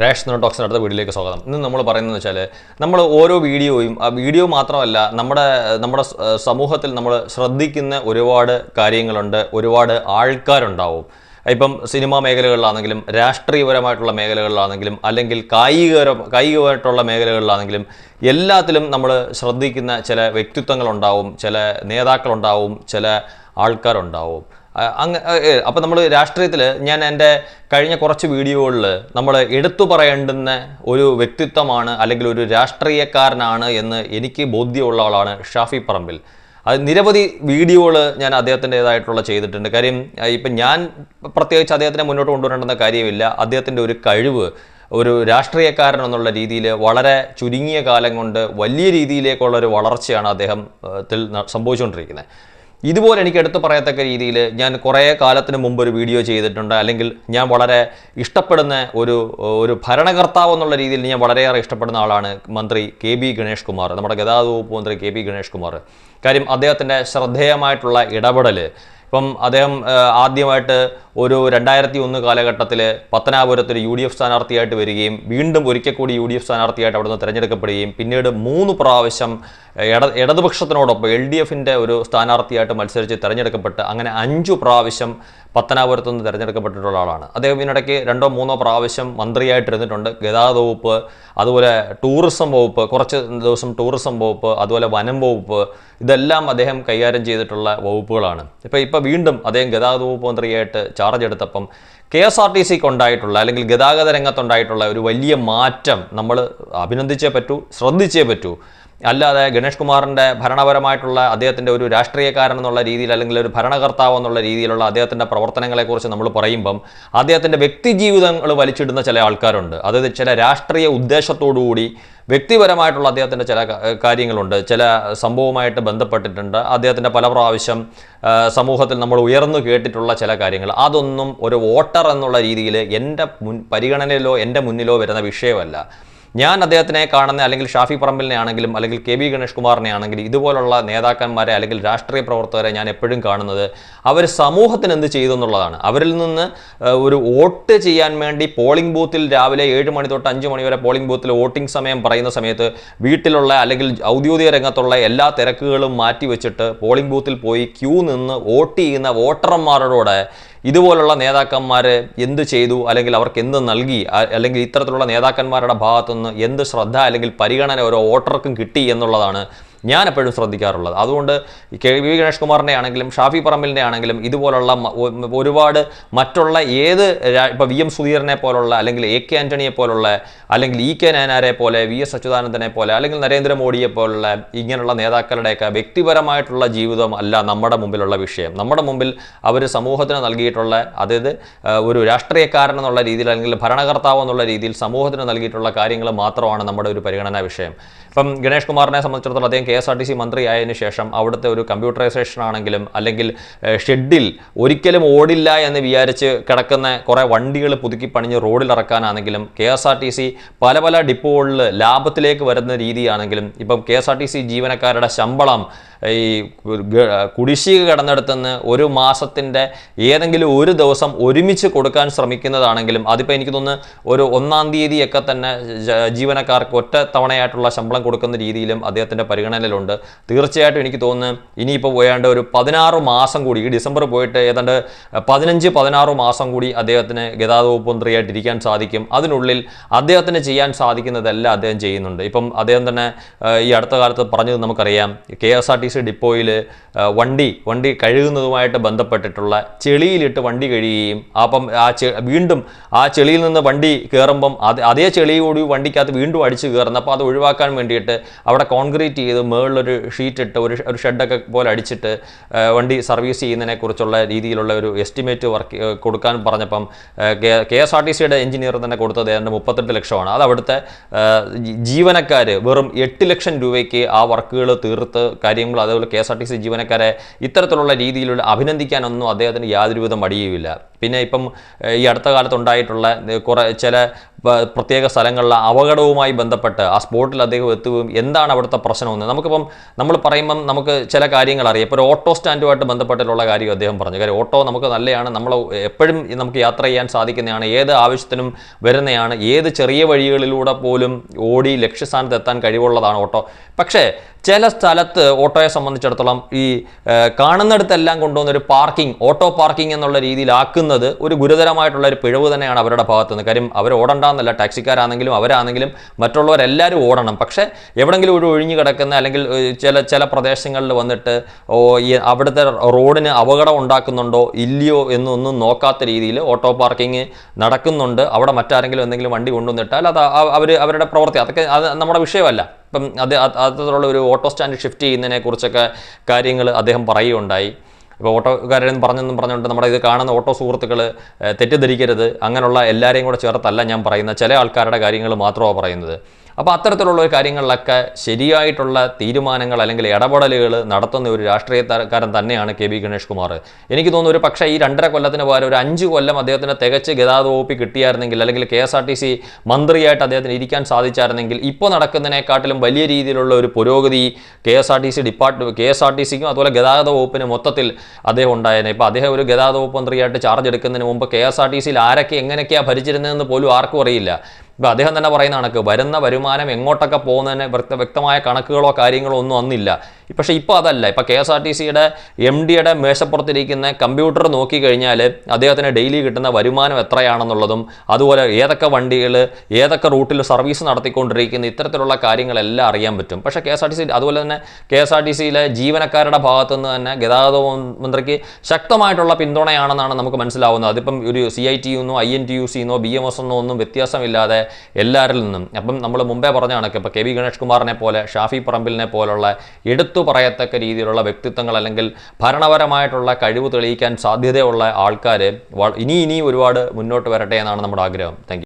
രാഷ് ഡോക്സിന്റെ അടുത്ത വീഡിയോയിലേക്ക് സ്വാഗതം. ഇന്ന് നമ്മൾ പറയുന്നത് വെച്ചാൽ നമ്മൾ ഓരോ വീഡിയോയും ആ വീഡിയോ മാത്രമല്ല നമ്മുടെ നമ്മുടെ സമൂഹത്തിൽ നമ്മൾ ശ്രദ്ധിക്കുന്ന ഒരുപാട് കാര്യങ്ങളുണ്ട് ഒരുപാട് ആൾക്കാരുണ്ടാവും. ഇപ്പം സിനിമാ മേഖലകളിലാണെങ്കിലും രാഷ്ട്രീയപരമായിട്ടുള്ള മേഖലകളിലാണെങ്കിലും അല്ലെങ്കിൽ കായികപര കായികമായിട്ടുള്ള മേഖലകളിലാണെങ്കിലും എല്ലാത്തിലും നമ്മൾ ശ്രദ്ധിക്കുന്ന ചില വ്യക്തിത്വങ്ങളുണ്ടാവും ചില നേതാക്കളുണ്ടാവും ചില ആൾക്കാരുണ്ടാവും. അങ്ങ് അപ്പോൾ നമ്മൾ രാഷ്ട്രീയത്തിൽ ഞാൻ എന്റെ കഴിഞ്ഞ കുറച്ച് വീഡിയോകളിൽ നമ്മൾ എടുത്തു പറയേണ്ടുന്ന ഒരു വ്യക്തിത്വമാണ് അല്ലെങ്കിൽ ഒരു രാഷ്ട്രീയക്കാരനാണ് എന്ന് എനിക്ക് ബോധ്യമുള്ള ആളാണ് ഷാഫി പറമ്പിൽ. അത് നിരവധി വീഡിയോകൾ ഞാൻ അദ്ദേഹത്തിന്റെതായിട്ടുള്ള ചെയ്തിട്ടുണ്ട്. കാര്യം ഇപ്പം ഞാൻ പ്രത്യേകിച്ച് അദ്ദേഹത്തിനെ മുന്നോട്ട് കൊണ്ടുവരേണ്ടുന്ന കാര്യമില്ല. അദ്ദേഹത്തിന്റെ ഒരു കഴിവ് ഒരു രാഷ്ട്രീയക്കാരൻ എന്നുള്ള രീതിയിൽ വളരെ ചുരുങ്ങിയ കാലം കൊണ്ട് വലിയ രീതിയിലേക്കുള്ള ഒരു വളർച്ചയാണ് അദ്ദേഹം സംഭവിച്ചുകൊണ്ടിരിക്കുന്നത്. ഇതുപോലെ എനിക്ക് എടുത്തു പറയത്തക്ക രീതിയിൽ ഞാൻ കുറേ കാലത്തിന് മുമ്പ് ഒരു വീഡിയോ ചെയ്തിട്ടുണ്ട്. അല്ലെങ്കിൽ ഞാൻ വളരെ ഇഷ്ടപ്പെടുന്ന ഒരു ഒരു ഭരണകർത്താവ് എന്നുള്ള രീതിയിൽ ഞാൻ വളരെയേറെ ഇഷ്ടപ്പെടുന്ന ആളാണ് മന്ത്രി കെ ബി ഗണേഷ് കുമാർ നമ്മുടെ ഗതാഗത വകുപ്പ് മന്ത്രി കെ ബി ഗണേഷ് കുമാർ. കാര്യം അദ്ദേഹത്തിന്റെ ശ്രദ്ധേയമായിട്ടുള്ള ഇടപെടൽ ഇപ്പം അദ്ദേഹം ആദ്യമായിട്ട് ഒരു രണ്ടായിരത്തി ഒന്ന് കാലഘട്ടത്തിൽ പത്തനാപുരത്ത് യു ഡി എഫ് സ്ഥാനാർത്ഥിയായിട്ട് വരികയും വീണ്ടും ഒരിക്കൽ കൂടി യു ഡി എഫ് സ്ഥാനാർത്ഥിയായിട്ട് അവിടുന്ന് തിരഞ്ഞെടുക്കപ്പെടുകയും പിന്നീട് മൂന്ന് പ്രാവശ്യം ഇട ഇടതുപക്ഷത്തിനോടൊപ്പം എൽ ഡി എഫിന്റെ ഒരു സ്ഥാനാർത്ഥിയായിട്ട് മത്സരിച്ച് തിരഞ്ഞെടുക്കപ്പെട്ട് അങ്ങനെ അഞ്ചു പ്രാവശ്യം പത്തനാപുരത്ത് നിന്ന് തിരഞ്ഞെടുക്കപ്പെട്ടിട്ടുള്ള ആളാണ് അദ്ദേഹം ഇതിനിടയ്ക്ക് രണ്ടോ മൂന്നോ പ്രാവശ്യം മന്ത്രിയായിട്ടിരുന്നിട്ടുണ്ട്. ഗതാഗത വകുപ്പ് അതുപോലെ ടൂറിസം വകുപ്പ് കുറച്ച് ദിവസം ടൂറിസം വകുപ്പ് അതുപോലെ വനം വകുപ്പ് ഇതെല്ലാം അദ്ദേഹം കൈകാര്യം ചെയ്തിട്ടുള്ള വകുപ്പുകളാണ്. ഇപ്പോൾ ഇപ്പോൾ വീണ്ടും അദ്ദേഹം ഗതാഗത വകുപ്പ് മന്ത്രിയായിട്ട് ചാർജ് എടുത്തപ്പം കെ എസ് ആർ ടി സിക്ക് ഉണ്ടായിട്ടുള്ള അല്ലെങ്കിൽ ഗതാഗത രംഗത്തുണ്ടായിട്ടുള്ള ഒരു വലിയ മാറ്റം നമ്മൾ അഭിനന്ദിച്ചേ പറ്റൂ ശ്രദ്ധിച്ചേ പറ്റൂ. അല്ലാതെ ഗണേഷ് കുമാറിന്റെ ഭരണപരമായിട്ടുള്ള അദ്ദേഹത്തിന്റെ ഒരു രാഷ്ട്രീയക്കാരൻ എന്നുള്ള രീതിയിൽ അല്ലെങ്കിൽ ഒരു ഭരണകർത്താവ് എന്നുള്ള രീതിയിലുള്ള അദ്ദേഹത്തിന്റെ പ്രവർത്തനങ്ങളെക്കുറിച്ച് നമ്മൾ പറയുമ്പം അദ്ദേഹത്തിന്റെ വ്യക്തി ജീവിതങ്ങൾ വലിച്ചിടുന്ന ചില ആൾക്കാരുണ്ട്. അതായത് ചില രാഷ്ട്രീയ ഉദ്ദേശത്തോടുകൂടി വ്യക്തിപരമായിട്ടുള്ള അദ്ദേഹത്തിന്റെ ചില കാര്യങ്ങളുണ്ട്. ചില സംഭവവുമായിട്ട് ബന്ധപ്പെട്ടിട്ടുണ്ട്. അദ്ദേഹത്തിന്റെ പല പ്രാവശ്യം സമൂഹത്തിൽ നമ്മൾ ഉയർന്നു കേട്ടിട്ടുള്ള ചില കാര്യങ്ങൾ. അതൊന്നും ഒരു വോട്ടർ എന്നുള്ള രീതിയിൽ എന്റെ മുൻ പരിഗണനയിലോ എന്റെ മുന്നിലോ വരുന്ന വിഷയമല്ല. ഞാൻ അദ്ദേഹത്തിനെ കാണുന്ന അല്ലെങ്കിൽ ഷാഫി പറമ്പിലിനെ ആണെങ്കിലും അല്ലെങ്കിൽ കെ ബി ഗണേഷ് കുമാറിനെ ആണെങ്കിലും ഇതുപോലുള്ള നേതാക്കന്മാരെ അല്ലെങ്കിൽ രാഷ്ട്രീയ പ്രവർത്തകരെ ഞാൻ എപ്പോഴും കാണുന്നത് അവർ സമൂഹത്തിന് എന്ത് ചെയ്തു എന്നുള്ളതാണ്. അവരിൽ നിന്ന് ഒരു വോട്ട് ചെയ്യാൻ വേണ്ടി പോളിംഗ് ബൂത്തിൽ രാവിലെ ഏഴ് മണി തൊട്ട് അഞ്ച് മണി വരെ പോളിംഗ് ബൂത്തിൽ വോട്ടിംഗ് സമയം പറയുന്ന സമയത്ത് വീട്ടിലുള്ള അല്ലെങ്കിൽ ഔദ്യോഗിക രംഗത്തുള്ള എല്ലാ തിരക്കുകളും മാറ്റി വെച്ചിട്ട് പോളിംഗ് ബൂത്തിൽ പോയി ക്യൂ നിന്ന് വോട്ട് ചെയ്യുന്ന വോട്ടർമാരോട് ഇതുപോലുള്ള നേതാക്കന്മാർ എന്ത് ചെയ്തു? അല്ലെങ്കിൽ അവർക്ക് എന്ത് നൽകി? അല്ലെങ്കിൽ ഇത്തരത്തിലുള്ള നേതാക്കന്മാരുടെ ഭാഗത്തുനിന്ന് എന്ത് ശ്രദ്ധ അല്ലെങ്കിൽ പരിഗണന ഓരോ വോട്ടർക്കും കിട്ടി എന്നുള്ളതാണ് ഞാൻ എപ്പോഴും ശ്രദ്ധിക്കാറുള്ളത്. അതുകൊണ്ട് കെ വി ഗണേഷ് കുമാറിന്റെ ആണെങ്കിലും ഷാഫി പറമ്പിലിന്റെ ആണെങ്കിലും ഇതുപോലുള്ള ഒരുപാട് മറ്റുള്ള ഏത് ഇപ്പോൾ ഇപ്പൊ വി എം സുധീരനെ പോലുള്ള അല്ലെങ്കിൽ എ കെ ആന്റണിയെ പോലുള്ള അല്ലെങ്കിൽ ഇ കെ നായനാരെ പോലെ വി എസ് അച്യുതാനന്ദനെ പോലെ അല്ലെങ്കിൽ നരേന്ദ്രമോദിയെ പോലുള്ള ഇങ്ങനെയുള്ള നേതാക്കളുടെയൊക്കെ വ്യക്തിപരമായിട്ടുള്ള ജീവിതം അല്ല നമ്മുടെ മുമ്പിലുള്ള വിഷയം. നമ്മുടെ മുമ്പിൽ അവർ സമൂഹത്തിന് നൽകിയിട്ടുള്ള അതായത് ഒരു രാഷ്ട്രീയക്കാരൻ എന്നുള്ള രീതിയിൽ അല്ലെങ്കിൽ ഭരണകർത്താവ് എന്നുള്ള രീതിയിൽ സമൂഹത്തിന് നൽകിയിട്ടുള്ള കാര്യങ്ങൾ മാത്രമാണ് നമ്മുടെ ഒരു പരിഗണനാ വിഷയം. ഇപ്പം ഗണേഷ് കുമാറിനെ സംബന്ധിച്ചിടത്തോളം അദ്ദേഹം K S R T C മന്ത്രിയായതിനു ശേഷം അവിടുത്തെ ഒരു കമ്പ്യൂട്ടറൈസേഷൻ ആണെങ്കിലും അല്ലെങ്കിൽ ഷെഡിൽ ഒരിക്കലും ഓടില്ല എന്ന് വിചാരിച്ച് കിടക്കുന്ന കുറേ വണ്ടികൾ പുതുക്കി പണിഞ്ഞ് റോഡിൽ ഇറക്കാനാണെങ്കിലും K S R T C പല പല ഡിപ്പോകളിൽ ലാഭത്തിലേക്ക് വരുന്ന രീതിയാണെങ്കിലും ഇപ്പം K S R T C ജീവനക്കാരുടെ ശമ്പളം ഈ കുടിശ്ശിക കിടന്നെടുത്തുനിന്ന് ഒരു മാസത്തിന്റെ ഏതെങ്കിലും ഒരു ദിവസം ഒരുമിച്ച് കൊടുക്കാൻ ശ്രമിക്കുന്നതാണെങ്കിലും അതിപ്പോൾ എനിക്ക് തോന്നുന്നു ഒരു ഒന്നാം തീയതിയൊക്കെ തന്നെ ജീവനക്കാർക്ക് ഒറ്റ തവണയായിട്ടുള്ള ശമ്പളം കൊടുക്കുന്ന രീതിയിലും അദ്ദേഹത്തിന്റെ പരിഗണനയിലുണ്ട്. തീർച്ചയായിട്ടും എനിക്ക് തോന്നുന്നു ഇനിയിപ്പോൾ പോയാണ്ട് ഒരു പതിനാറ് മാസം കൂടി ഈ ഡിസംബർ പോയിട്ട് ഏതാണ്ട് പതിനഞ്ച് പതിനാറ് മാസം കൂടി അദ്ദേഹത്തിന് ഗതാഗത വകുപ്പ് മന്ത്രിയായിട്ട് ഇരിക്കാൻ സാധിക്കും. അതിനുള്ളിൽ അദ്ദേഹത്തിന് ചെയ്യാൻ സാധിക്കുന്നതെല്ലാം അദ്ദേഹം ചെയ്യുന്നുണ്ട്. ഇപ്പം അദ്ദേഹം തന്നെ ഈ അടുത്ത കാലത്ത് പറഞ്ഞത് നമുക്കറിയാം. K S R T C ഡിപ്പോയിൽ വണ്ടി വണ്ടി കഴുകുന്നതുമായിട്ട് ബന്ധപ്പെട്ടിട്ടുള്ള ചെളിയിലിട്ട് വണ്ടി കഴിയുകയും അപ്പം ആ വീണ്ടും ആ ചെളിയിൽ നിന്ന് വണ്ടി കയറുമ്പം അത് അതേ ചെളി കൂടി വണ്ടിക്കകത്ത് വീണ്ടും അടിച്ച് കയറുന്നത് അപ്പോൾ അത് ഒഴിവാക്കാൻ വേണ്ടിയിട്ട് അവിടെ കോൺക്രീറ്റ് ചെയ്ത് മുകളിലൊരു ഷീറ്റ് ഇട്ട് ഒരു ഒരു ഷെഡൊക്കെ പോലെ അടിച്ചിട്ട് വണ്ടി സർവീസ് ചെയ്യുന്നതിനെ കുറിച്ചുള്ള രീതിയിലുള്ള ഒരു എസ്റ്റിമേറ്റ് വർക്ക് കൊടുക്കാൻ പറഞ്ഞപ്പം കെ എസ് ആർ ടി സിയുടെ എഞ്ചിനീയർ തന്നെ കൊടുത്തത് ഏതാണ്ട് മുപ്പത്തെട്ട് ലക്ഷമാണ്. അത് അവിടുത്തെ ജീവനക്കാർ വെറും എട്ട് ലക്ഷം രൂപയ്ക്ക് ആ വർക്കുകൾ തീർത്ത് കാര്യങ്ങൾ അതേപോലെ K S R T C ജീവനക്കാരെ ഇത്തരത്തിലുള്ള രീതിയിലുള്ള അഭിനന്ദിക്കാനൊന്നും അദ്ദേഹത്തിന് യാതൊരുവിധ മടിയുമില്ല. പിന്നെ ഇപ്പം ഈ അടുത്ത കാലത്ത് ഉണ്ടായിട്ടുള്ള കുറെ ചില പ്രത്യേക സ്ഥലങ്ങളിലെ അപകടവുമായി ബന്ധപ്പെട്ട് ആ സ്പോട്ടിൽ അദ്ദേഹം എത്തുകയും എന്താണ് അവിടുത്തെ പ്രശ്നമെന്ന്. നമുക്കിപ്പം നമ്മൾ പറയുമ്പം നമുക്ക് ചില കാര്യങ്ങൾ അറിയാം. ഇപ്പോൾ ഒരു ഓട്ടോ സ്റ്റാൻഡുമായിട്ട് ബന്ധപ്പെട്ടിട്ടുള്ള കാര്യം അദ്ദേഹം പറഞ്ഞു. കാര്യം ഓട്ടോ നമുക്ക് നല്ലതാണ് നമ്മൾ എപ്പോഴും നമുക്ക് യാത്ര ചെയ്യാൻ സാധിക്കുന്നതാണ്. ഏത് ആവശ്യത്തിനും വരുന്നതാണ്. ഏത് ചെറിയ വഴികളിലൂടെ പോലും ഓടി ലക്ഷ്യസ്ഥാനത്ത് എത്താൻ കഴിവുള്ളതാണ് ഓട്ടോ. പക്ഷേ ചില സ്ഥലത്ത് ഓട്ടോയെ സംബന്ധിച്ചിടത്തോളം ഈ കാണുന്നിടത്തെല്ലാം കൊണ്ടുവന്നൊരു പാർക്കിംഗ് ഓട്ടോ പാർക്കിംഗ് എന്നുള്ള രീതിയിലാക്കുന്നത് ഒരു ഗുരുതരമായിട്ടുള്ള ഒരു പിഴവ് തന്നെയാണ് അവരുടെ ഭാഗത്തുനിന്ന്. കാര്യം അവർ ഓടണ്ടെന്നല്ല ടാക്സിക്കാരാണെങ്കിലും അവരാണെങ്കിലും മറ്റുള്ളവരെല്ലാവരും ഓടണം. പക്ഷേ എവിടെങ്കിലും ഒരു ഒഴിഞ്ഞു കിടക്കുന്ന അല്ലെങ്കിൽ ചില ചില പ്രദേശങ്ങളിൽ വന്നിട്ട് ഓ ഈ അവിടുത്തെ റോഡിന് അപകടം ഉണ്ടാക്കുന്നുണ്ടോ ഇല്ലയോ എന്നൊന്നും നോക്കാത്ത രീതിയിൽ ഓട്ടോ പാർക്കിംഗ് നടക്കുന്നുണ്ട്. അവിടെ മറ്റാരെങ്കിലും എന്തെങ്കിലും വണ്ടി കൊണ്ടുവന്നിട്ടാൽ അത് അവർ അവരുടെ പ്രവൃത്തി. അതൊക്കെ അത് നമ്മുടെ വിഷയമല്ല. ഇപ്പം അത് അത്തരത്തിലുള്ള ഒരു ഓട്ടോ സ്റ്റാൻഡ് ഷിഫ്റ്റ് ചെയ്യുന്നതിനെ കുറിച്ചൊക്കെ കാര്യങ്ങൾ അദ്ദേഹം പറയുകയുണ്ടായി. ഇപ്പോൾ ഓട്ടോക്കാരെന്ന് പറഞ്ഞെന്നും പറഞ്ഞുകൊണ്ട് നമ്മുടെ ഇത് കാണുന്ന ഓട്ടോ സുഹൃത്തുക്കൾ തെറ്റിദ്ധരിക്കരുത്. അങ്ങനെയുള്ള എല്ലാവരെയും കൂടെ ചേർത്തല്ല ഞാൻ പറയുന്നത്. ചില ആൾക്കാരുടെ കാര്യങ്ങൾ മാത്രമാണ് പറയുന്നത്. അപ്പോൾ അത്തരത്തിലുള്ള കാര്യങ്ങളിലൊക്കെ ശരിയായിട്ടുള്ള തീരുമാനങ്ങൾ അല്ലെങ്കിൽ ഇടപെടലുകൾ നടത്തുന്ന ഒരു രാഷ്ട്രീയക്കാരൻ തന്നെയാണ് കെ ബി ഗണേഷ് കുമാർ. എനിക്ക് തോന്നുന്നു ഒരു പക്ഷേ ഈ രണ്ടര കൊല്ലത്തിന് പകരം ഒരു അഞ്ച് കൊല്ലം അദ്ദേഹത്തിന് തികച്ച് ഗതാഗത വകുപ്പിൽ കിട്ടിയായിരുന്നെങ്കിൽ അല്ലെങ്കിൽ K S R T C മന്ത്രിയായിട്ട് അദ്ദേഹത്തിന് ഇരിക്കാൻ സാധിച്ചായിരുന്നെങ്കിൽ ഇപ്പോൾ നടക്കുന്നതിനെക്കാട്ടിലും വലിയ രീതിയിലുള്ള ഒരു പുരോഗതി K S R T C department K S R T സിക്കും അതുപോലെ ഗതാഗത വകുപ്പിന് മൊത്തത്തിൽ അദ്ദേഹം ഉണ്ടായേനെ ഇപ്പോൾ അദ്ദേഹം ഒരു ഗതാഗത വകുപ്പ് മന്ത്രിയായിട്ട് ചാർജ് എടുക്കുന്നതിന് മുമ്പ് കെ എസ് ആർ ടി സിയിൽ ആരൊക്കെ എങ്ങനെയൊക്കെയാണ് ഭരിച്ചിരുന്നതെന്ന് പോലും ആർക്കും അറിയില്ല. ഇപ്പം അദ്ദേഹം തന്നെ പറയുന്ന കണക്ക് വരുന്ന വരുമാനം എങ്ങോട്ടൊക്കെ പോകുന്നതിന് വ്യക്ത വ്യക്തമായ കണക്കുകളോ കാര്യങ്ങളോ ഒന്നും അന്നില്ല. പക്ഷേ ഇപ്പോൾ അതല്ല. ഇപ്പോൾ കെ എസ് ആർ ടി സിയുടെ എം ഡിയുടെ മേശപ്പുറത്തിരിക്കുന്ന കമ്പ്യൂട്ടർ നോക്കിക്കഴിഞ്ഞാൽ അദ്ദേഹത്തിന് ഡെയിലി കിട്ടുന്ന വരുമാനം എത്രയാണെന്നുള്ളതും അതുപോലെ ഏതൊക്കെ വണ്ടികൾ ഏതൊക്കെ റൂട്ടിൽ സർവീസ് നടത്തിക്കൊണ്ടിരിക്കുന്ന ഇത്തരത്തിലുള്ള കാര്യങ്ങളെല്ലാം അറിയാൻ പറ്റും. പക്ഷേ K S R T C അതുപോലെ തന്നെ കെ എസ് ആർ ടി സിയിലെ ജീവനക്കാരുടെ ഭാഗത്തു നിന്ന് തന്നെ ഗതാഗത മന്ത്രിക്ക് ശക്തമായിട്ടുള്ള പിന്തുണയാണെന്നാണ് നമുക്ക് മനസ്സിലാവുന്നത്. അതിപ്പം ഒരു സി ഐ ടി യുന്നോ ഐ എൻ ടി യു സിന്നോ ബി എം എസ് എന്നോ ഒന്നും വ്യത്യാസമില്ലാതെ എല്ലാവരിൽ നിന്നും. അപ്പം നമ്മൾ മുമ്പേ പറഞ്ഞ കണക്ക് ഇപ്പോൾ കെ വി ഗണേഷ് കുമാറിനെ പോലെ ഷാഫി പറമ്പിലിനെ പോലുള്ള എടുത്തു പറയത്തക്ക രീതിയിലുള്ള വ്യക്തിത്വങ്ങൾ അല്ലെങ്കിൽ ഭരണപരമായിട്ടുള്ള കഴിവ് തെളിയിക്കാൻ സാധ്യതയുള്ള ആൾക്കാർ ഇനി ഇനി ഒരുപാട് മുന്നോട്ട് വരട്ടെ എന്നാണ് നമ്മുടെ ആഗ്രഹം. താങ്ക്